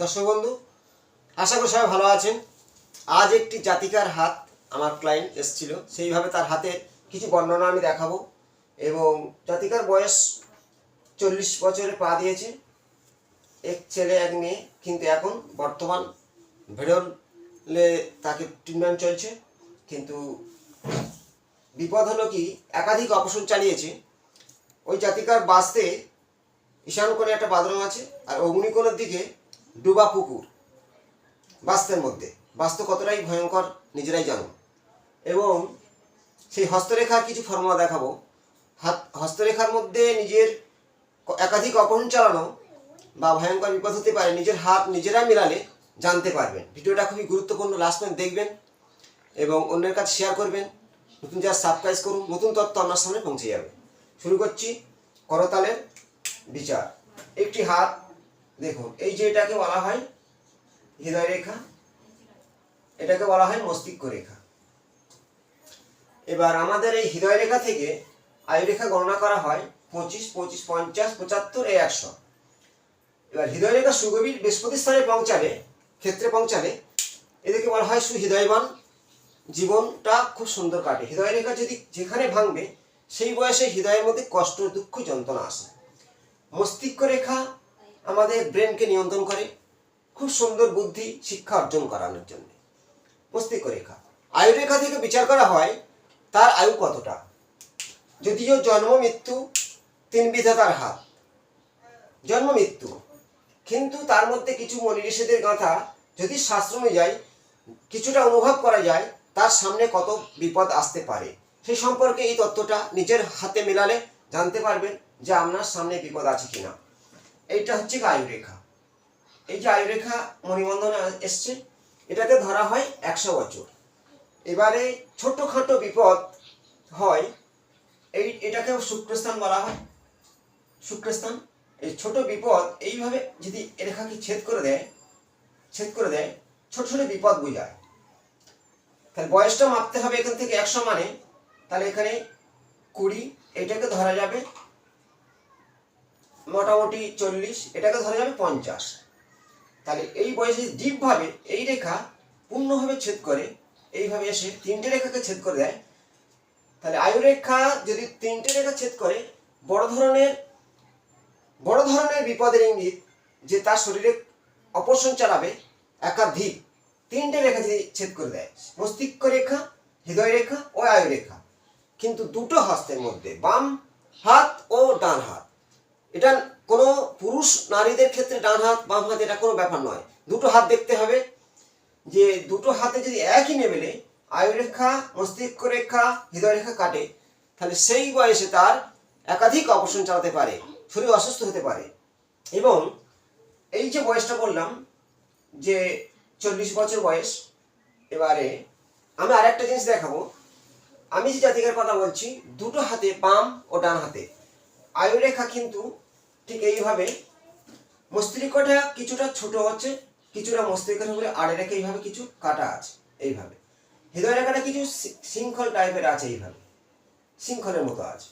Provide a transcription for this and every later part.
দর্শক বন্ধু, আশা করি সবাই ভালো আছেন। আজ একটি জাতিকার হাত আমার ক্লায়েন্ট এসেছিল। সেইভাবে তার হাতে কিছু বর্ণনা আমি দেখাবো এবং জাতিকার বয়স চল্লিশ বছরে পা দিয়েছে। এক ছেলে, এক মেয়ে, কিন্তু এখন বর্তমান ভেড়লে তাকে ট্রিটমেন্ট চলছে। কিন্তু বিপদ হলো কি, একাধিক অপারেশন চালিয়েছে। ওই জাতিকার বাঁচতে ঈশান কোণে একটা বাথরুম আছে আর অগ্নিকোণের দিকে ডুবা পুকুর। বাস্তের মধ্যে। বাস্তু কতটাই ভয়ঙ্কর, নিজেরাই জানো। এবং সেই হস্তরেখার কিছু ফর্মুলা দেখাবো। হাত, হস্তরেখার মধ্যে নিজের একাধিক অপহরণ চালানো বা ভয়ঙ্কর বিপদ হতে পারে, নিজের হাত নিজেরা মিলালে জানতে পারবেন। ভিডিওটা খুবই গুরুত্বপূর্ণ লাস্ট পর্যন্ত দেখবেন এবং অন্যের কাছে শেয়ার করবেন। নতুন যারা সাবস্ক্রাইব করুন, নতুন তথ্য আপনার সামনে পৌঁছে যাবে। শুরু করছি করতালের বিচার। একটি হাত দেখুন, এই যে এটাকে বলা হয় হৃদয় রেখা এটাকে বলা হয় মস্তিষ্ক রেখা। এবার আমাদের এই হৃদয় রেখা থেকে আয়ু রেখা গণনা করা হয় পঁচিশ পঁচিশ, পঞ্চাশ, পঁচাত্তর, এই একশো। এবার হৃদয় রেখা সুগভীর বৃহস্পতি স্থানে পৌঁছালে ক্ষেত্রে পৌঁছালে এদেরকে বলা হয় সুহৃদয়বান। জীবনটা খুব সুন্দর কাটে। হৃদয় রেখা যদি যেখানে ভাঙবে, সেই বয়সে হৃদয়ের মধ্যে কষ্ট, দুঃখ, যন্ত্রণা আসে। মস্তিষ্ক রেখা আমাদের ব্রেনকে নিয়ন্ত্রণ করে, খুব সুন্দর বুদ্ধি শিক্ষা অর্জন করানোর জন্য। মস্তিষ্ক রেখা। আয়ু রেখা থেকে বিচার করা হয়, তার আয়ু কতটা? যদিও জন্ম মৃত্যু তিন বিধাতার হাত। জন্ম মৃত্যু। কিন্তু তার মধ্যে কিছু মনীষীদের গাঁথা যদি শাস্ত্র অনুযায়ী কিছুটা অনুভব করা যায়, তার সামনে কত বিপদ আসতে পারে? সেই সম্পর্কে এই তথ্যটা নিজের হাতে মেলালে জানতে পারবেন যে আপনার সামনে বিপদ আছে কিনা। এইটা হচ্ছে আয়ুরেখা। এই যে আয়ুরেখা মণিবন্ধন এসছে এটাতে ধরা হয় একশো বছর। এবারে ছোটখাটো বিপদ হয়, এই এটাকে শুক্রস্থান বলা হয়। শুক্রস্থান, এই ছোট বিপদ, এইভাবে যদি রেখাকে ছেদ করে দেয়, ছেদ করে দেয়, ছোট ছোট বিপদ বোঝায়। তাহলে বয়সটা মাপতে হবে এখান থেকে একশো মানে তাহলে এখানে কুড়ি, এটাকে ধরা যাবে মোটামুটি চল্লিশ, এটাকে ধরা যাবে পঞ্চাশ। তাহলে এই বয়সে ডিপভাবে এই রেখা পূর্ণভাবে ছেদ করে, এইভাবে এসে তিনটে রেখাকে ছেদ করে দেয়। তাহলে আয়ু রেখা যদি তিনটে রেখা ছেদ করে, বড় ধরনের বড় ধরনের বিপদের ইঙ্গিত যে তার শরীরে অপসরণ চালাবে একাধিক, তিনটে রেখা যদি ছেদ করে দেয়, মস্তিষ্ক রেখা, হৃদয় রেখা ও আয়ু রেখা কিন্তু দুটো হস্তের মধ্যে বাম হাত ও ডান হাত। এটা কোনো পুরুষ নারীদের ক্ষেত্রে ডান হাত, বাম হাত, এটা কোনো ব্যাপার নয়। দুটো হাত দেখতে হবে যে দুটো হাতে যদি একই নেবেলে আয়ু রেখা মস্তিষ্ক রেখা হৃদয় রেখা কাটে, তাহলে সেই বয়সে তার একাধিক অপারেশন চালাতে পারে, শরীর অসুস্থ হতে পারে। এবং এই যে বয়সটা বললাম, যে চল্লিশ বছর বয়স, এবারে আমি আরেকটা জিনিস দেখাবো। আমি যে জাতিকার কথা বলছি, দুটো হাতে বাম ও ডান হাতে। আয়ুরেখা কিন্তু ঠিক এইভাবে মস্তিষ্কটা কিছুটা ছোট হচ্ছে, কিছুটা মস্তিষ্কের উপরে আড়ে রেখে এইভাবে কিছু কাটা আছে, এইভাবে। হৃদয় রেখাটা কিছু শৃঙ্খল টাইপের আছে এইভাবে, শৃঙ্খলের মতো আছে।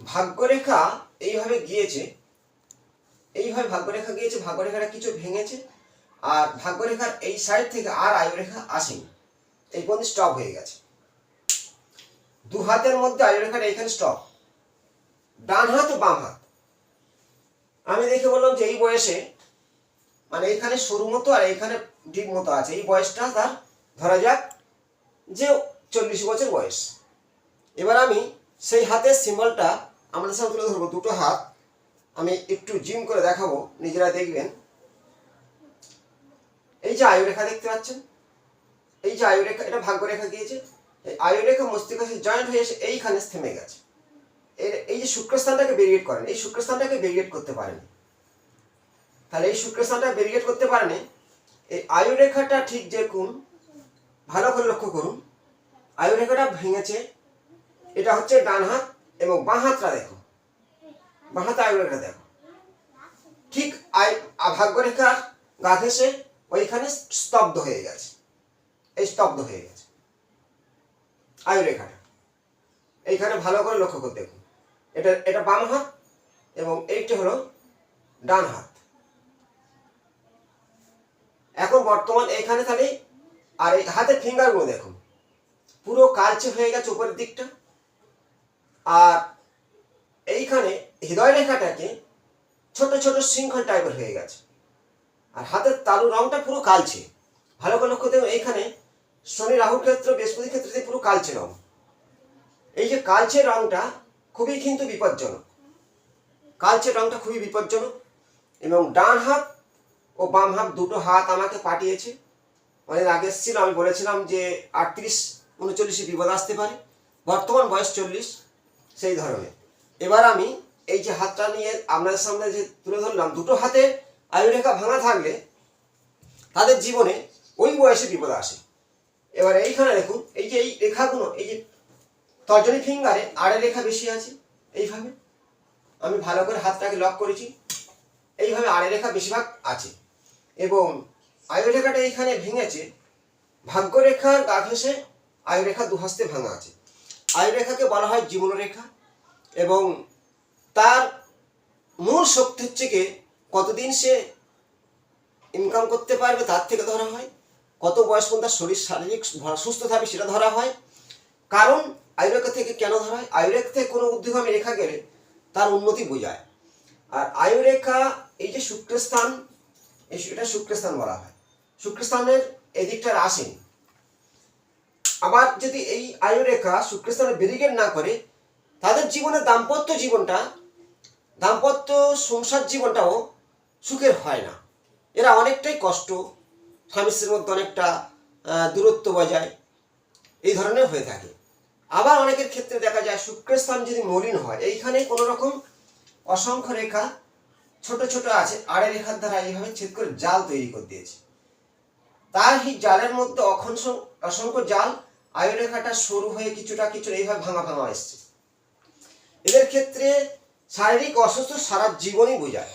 ভাগ্যরেখা এইভাবে গিয়েছে, এইভাবে ভাগ্যরেখা গিয়েছে, ভাগ্যরেখাটা কিছু ভেঙেছে, আর ভাগ্যরেখার এই সাইড থেকে আর আয়ুরেখা আসেনি, এই পর্যন্ত স্টপ হয়ে গেছে। দু হাতের মধ্যে আয়ুরেখাটা এইখানে স্টপ ডান হাত ও বাম হাত। আমি দেখে বললাম যে এই বয়সে মানে এখানে সরু মতো আর এখানে ডিপ মতো আছে, এই বয়সটা তার ধরা যাক যে চল্লিশ বছর বয়স। এবার আমি সেই হাতের সিম্বলটা আমাদের সামনে তুলে ধরবো, দুটো হাত। আমি একটু জিম করে দেখাবো, নিজেরা দেখবেন। এই যে আয়ুরেখা দেখতে পাচ্ছেন? এই যে আয়ুরেখা, এটা ভাগ্যরেখা দিয়েছে। এই আয়ুরেখা মস্তিষ্কের জয়েন্ট হয়ে এসে এইখানে থেমে গেছে। এর, এই যে শুক্রস্থানটাকে বেরিয়েট করেন, এই শুক্রস্থানটাকে বেরিয়েট করতে পারেন। তাহলে এই শুক্রস্থানটা বেরিয়েট করতে পারেনি এই আয়ুরেখাটা ঠিক যে কোন ভালো করে লক্ষ্য করুন। আয়ুরেখাটা ভেঙেছে, এটা হচ্ছে ডান হাত এবং বাঁ হাতটা দেখো। বাঁ হাতে আয়ুরেখা দেখো। ঠিক আয় ভাগ্যরেখার গা ঘেসে ওইখানে স্তব্ধ হয়ে গেছে। এই স্তব্ধ হয়ে গেছে। আয়ুরেখাটা। এইখানে ভালো করে লক্ষ্য করে দেখুন। এটা এটা বাম হাত এবং এইটা হলো ডান হাত। এখন বর্তমান এখানে তাহলে, আর এই হাতের ফিঙ্গারগুলো দেখুন। পুরো কালচে হয়ে গেছে উপরের দিকটা। আর এইখানে হৃদয় রেখাটাকে ছোট ছোট শৃঙ্খল টাইপের হয়ে গেছে। আর হাতের তালু রংটা পুরো কালচে। ভালো করে লক্ষ্য দেখুন, এইখানে শনি রাহুর ক্ষেত্র, বৃহস্পতি ক্ষেত্রে পুরো কালচে রং। এই যে কালচে রংটা খুবই কিন্তু বিপজ্জনক। কালচে রংটা খুবই বিপজ্জনক এবং ডান হাত ও বাম হাত দুটো হাত আমাকে পাঠিয়েছে। অনেক আগে এসেছিল, আমি বলেছিলাম যে আটত্রিশ, উনচল্লিশে বিপদ আসতে পারে। বর্তমান বয়স চল্লিশ, সেই ধরনের। এবার আমি এই যে হাতটা নিয়ে আপনাদের সামনে যে তুলে ধরলাম, দুটো হাতে আয়ুরেখা ভাঙা থাকলে তাদের জীবনে ওই বয়সে বিপদ আসে। এবার এইখানে দেখুন, এই যে এই রেখাগুলো, এই যে তর্জনী ফিঙ্গারে আড়ে রেখা বেশি আছে, এইভাবে। আমি ভালো করে হাতটাকে লক করেছি, এইভাবে আড়ে রেখা বেশিরভাগ আছে। এবং আয়ুরেখাটা এইখানে ভেঙেছে, ভাগ্যরেখার গা ঘেঁষে আয়ুরেখা দুহাস্তে ভাঙা আছে। আয়ুরেখাকে বলা হয় জীবনরেখা, এবং তার মূল শক্তি হচ্ছে কি? কতদিন সে ইনকাম করতে পারবে তার থেকে ধরা হয়, কত বয়স পর্যন্ত শরীর শারীরিক সুস্থ থাকবে সেটা ধরা হয় কারণ আয়ুরেখা থেকে কেন ধরা হয়? আয়ুরেখা থেকে কোনো উদ্যোগমী রেখা গেলে তার উন্নতি বোঝায়। আর আয়ুরেখা এই যে শুক্রস্থান এটা শুক্রস্থান বলা হয়। শুক্রস্থানের এদিকটার আসেনি আবার যদি এই আয়ুরেখা শুক্রস্থানে ব্যারিকেড না করে, তাদের জীবনে দাম্পত্য জীবনটা, দাম্পত্য সংসার জীবনটাও সুখের হয় না। এরা অনেকটাই কষ্ট, স্বামী স্ত্রীর মধ্যে অনেকটা দূরত্ব বজায়। এই ধরনের হয়ে থাকে। আবার অনেকের ক্ষেত্রে দেখা যায় শুক্রস্থান যদি মলিন হয়, এইখানে কোনো রকম অসংখ্য রেখা ছোট ছোট আছে, আড়ে রেখার দ্বারা এইভাবে ছেদ করে জাল তৈরি করে দিয়েছে। তার এই জালের মধ্যে অসংখ্য অসংখ্য জাল আয়ুরেখাটা সরু হয়ে কিছুটা কিছুটা এইভাবে ভাঙা ভাঙা এসছে। এদের ক্ষেত্রে শারীরিক অসুস্থ সারা জীবনই বোঝায়।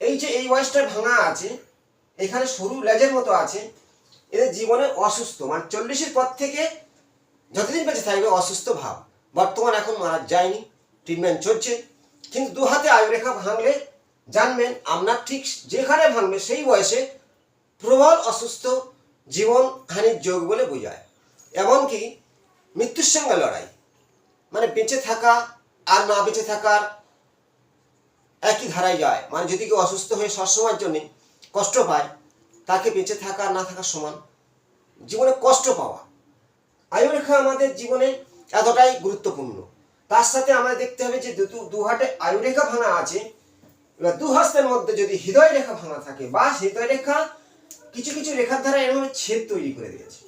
এই যে এই বয়সটা ভাঙা আছে, এখানে সরু লেজের মতো আছে এদের জীবনে অসুস্থ। মানে চল্লিশের পর থেকে যতদিন বেঁচে থাকবে অসুস্থ ভাব। বর্তমান এখন মারা যায়নি ট্রিটমেন্ট চলছে। কিন্তু দু হাতে আয়ুরেখা ভাঙলে জানবেন আপনার ঠিক যেখানে ভাঙবে সেই বয়সে প্রবল অসুস্থ জীবন হানির যোগ বলে বোঝায়। এমনকি মৃত্যুর সঙ্গে লড়াই। মানে বেঁচে থাকা আর না বেঁচে থাকার একই ধারায় যায়। মানে যদি কেউ অসুস্থ হয়ে সবসময়ের জন্যে কষ্ট পায় তাকে বেঁচে থাকা না থাকা সমান। জীবনে কষ্ট পাওয়া। আয়ুরেখা আমাদের জীবনে এতটাই গুরুত্বপূর্ণ। তার সাথে আমাদের দেখতে হবে যে দু দু হাটে আয়ুরেখা ভাঙা আছে। এবার দু হস্তের মধ্যে যদি হৃদয় রেখা ভাঙা থাকে, বা হৃদয় রেখা কিছু কিছু রেখার দ্বারা এরকম ছেদ তৈরি করে দিয়েছে।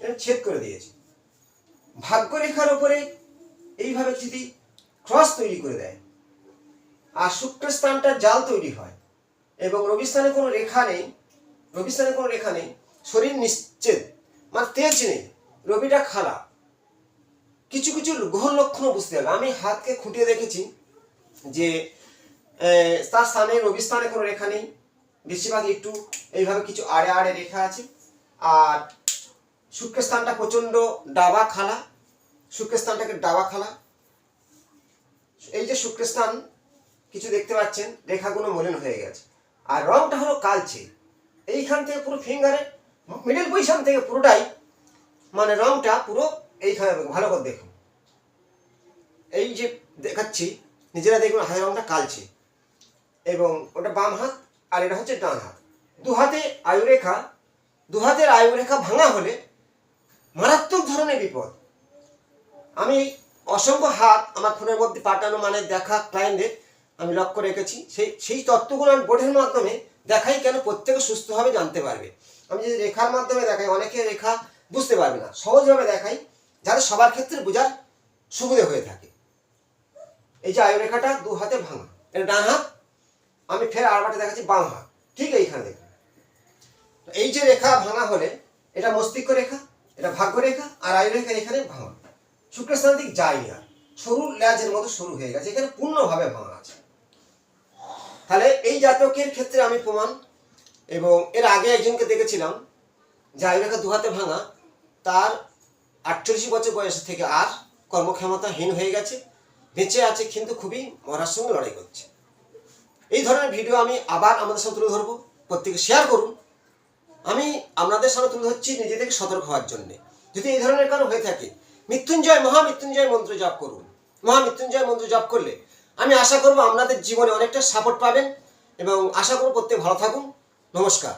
এরকম ছেদ করে দিয়েছে। ভাগ্য রেখার ওপরে এইভাবে যদি ক্রস তৈরি করে দেয়, আর শুক্রস্থানটা জাল তৈরি হয়, এবং রবিস্থানে কোনো রেখা নেই রবিস্থানে কোনো রেখা নেই। শরীর নিশ্চেদ মানে তেজ নেই, রবিটা খালা। কিছু কিছু গ্রহ লক্ষণ বুঝতে হবে। আমি হাতকে খুঁটিয়ে দেখেছি যে তার স্থানে রবি স্থানে কোনো রেখা নেই। বেশিরভাগ একটু এইভাবে কিছু আড়ে আড়ে রেখা আছে। আর শুক্রস্থানটা প্রচণ্ড ডাবা খালা। শুক্রের স্থানটাকে ডাবা খালা। এই যে শুক্রস্থান কিছু দেখতে পাচ্ছেন, রেখাগুলো মলিন হয়ে গেছে। আর রংটা হলো কালচে। এইখান থেকে পুরো ফিঙ্গারে, মিডল পজিশন থেকে পুরোটাই মানে রংটা পুরো এইখানে ভালো করে দেখুন। এই যে দেখাচ্ছি, নিজেরা দেখুন হাতের রংটা কালচে। এবং ওটা বাম হাত আর এটা হচ্ছে ডান হাত। দু হাতে আয়ুরেখা, দু হাতের আয়ুরেখা ভাঙা হলে মারাত্মক ধরনের বিপদ। আমি অসংখ্য হাত আমার ফোনের মধ্যে পাঠানো মানে দেখা ক্লায়েন্টদের আমি লক্ষ্য রেখেছি। সেই সেই তত্ত্বগুলো আমি বোর্ডের মাধ্যমে দেখাই কেন প্রত্যেকে সুস্থভাবে জানতে পারবে। আমি যদি রেখার মাধ্যমে দেখাই, অনেকে রেখা বুঝতে পারবে না। সহজভাবে দেখাই, যাতে সবার ক্ষেত্রে বোঝার সুবিধে হয়ে থাকে। এই যে আয়ু রেখাটা দু হাতে ভাঙা, এটা ডান হাত, আমি ফের আরবারটা দেখাচ্ছি বাম হাত। ঠিক এইখানে দেখুন। এই যে রেখা ভাঙা হলে, এটা মস্তিষ্ক রেখা, এটা ভাগ্য রেখা, আর আয়ু রেখা এখানে ভাঙা। শুক্রস্থান দিক যায়নি আর, সরু ল্যাজের মতো সরু হয়ে গেছে, এখানে পূর্ণভাবে ভাঙা আছে। তাহলে এই জাতকের ক্ষেত্রে আমি প্রমাণ, এবং এর আগে একজনকে দেখেছিলাম যে আয়ু রেখা দু হাতে ভাঙা, তার আটচল্লিশ বছর বয়স থেকে আর কর্মক্ষমতাহীন হয়ে গেছে, বেঁচে আছে, কিন্তু খুবই মরার সঙ্গে লড়াই করছে। এই ধরনের ভিডিও আমি আবার আমাদের সাথে তুলে ধরবো, প্রত্যেকে শেয়ার করুন। আমি আপনাদের সামনে তুলে ধরছি নিজেদেরকে সতর্ক হওয়ার জন্য। যদি এই ধরনের কারণ হয়ে থাকে, মৃত্যুঞ্জয়, মহামৃত্যুঞ্জয় মন্ত্র জপ করুন। মহামৃত্যুঞ্জয় মন্ত্র জপ করলে আমি আশা করব আপনাদের জীবনে অনেকটা সাপোর্ট পাবেন এবং আশা করব প্রত্যেক ভালো থাকুন। নমস্কার।